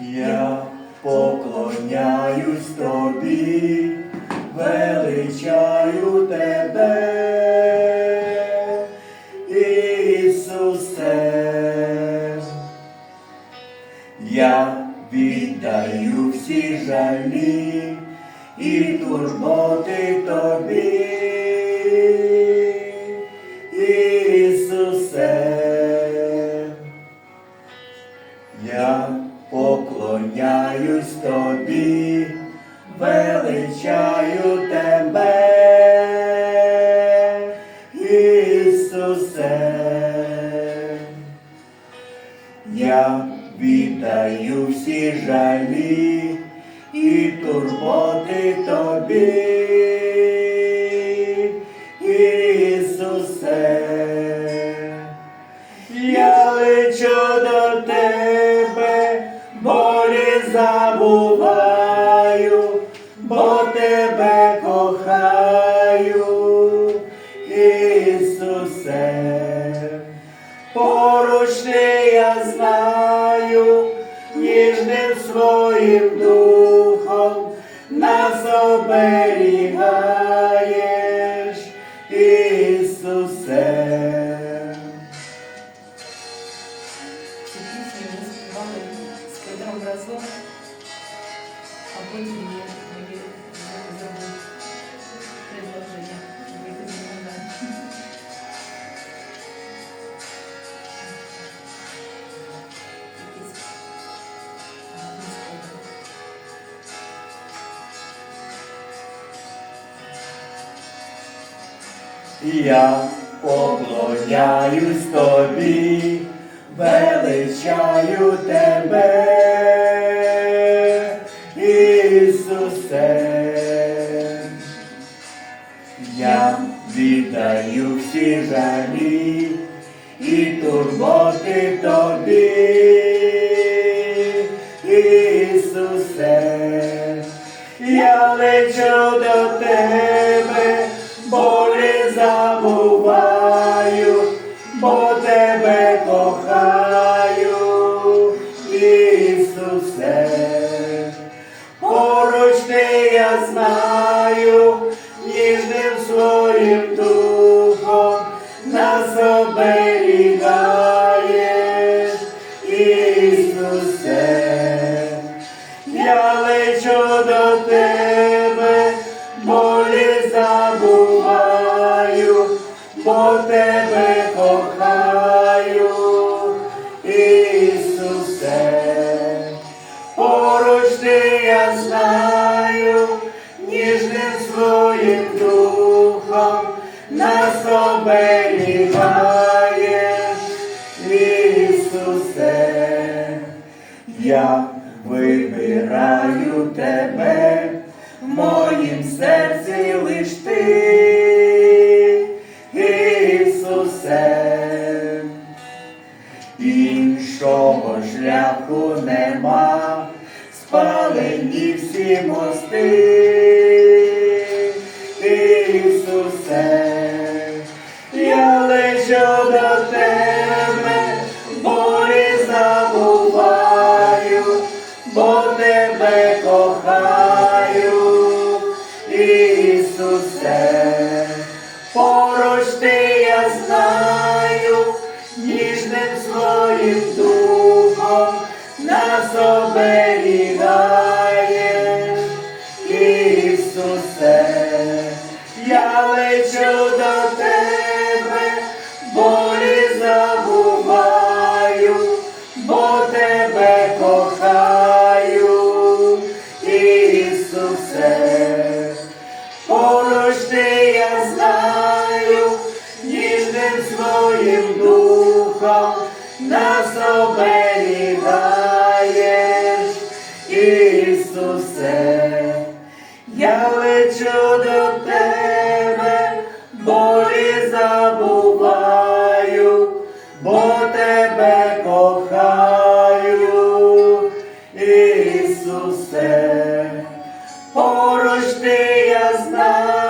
Я поклоняюсь тобі, величаю тебе, Ісусе. Я віддаю всі жалі і турботи тобі, Ісусе. Я поклоняюсь тобі, величаю тебе, Ісусе. Я віддаю всі жалі і турботи тобі, Ісусе. Я лечу до тебе, болі забуваю, бо тебе кохаю, Ісусе. Поруч ти я знаю, ніжним своїм духом нас оберігаєш, Ісусе. Ми співали Петром разом, а потім мені мені зробив предложення вийти з якийсь. Я поклоняюсь тобі, величаю тебе, віддаю всі жалі і турботи тобі, Ісусе. Я лечу до тебе, духом нас оберігаєш, Ісусе. Я лечу до тебе, болі забуваю, бо тебе кохаю, Ісусе. Оберігаєш, Ісусе. Я вибираю тебе, в моїм серці лиш ти, Ісусе. Іншого шляху нема, спалені всі мости, я Ти я знаю,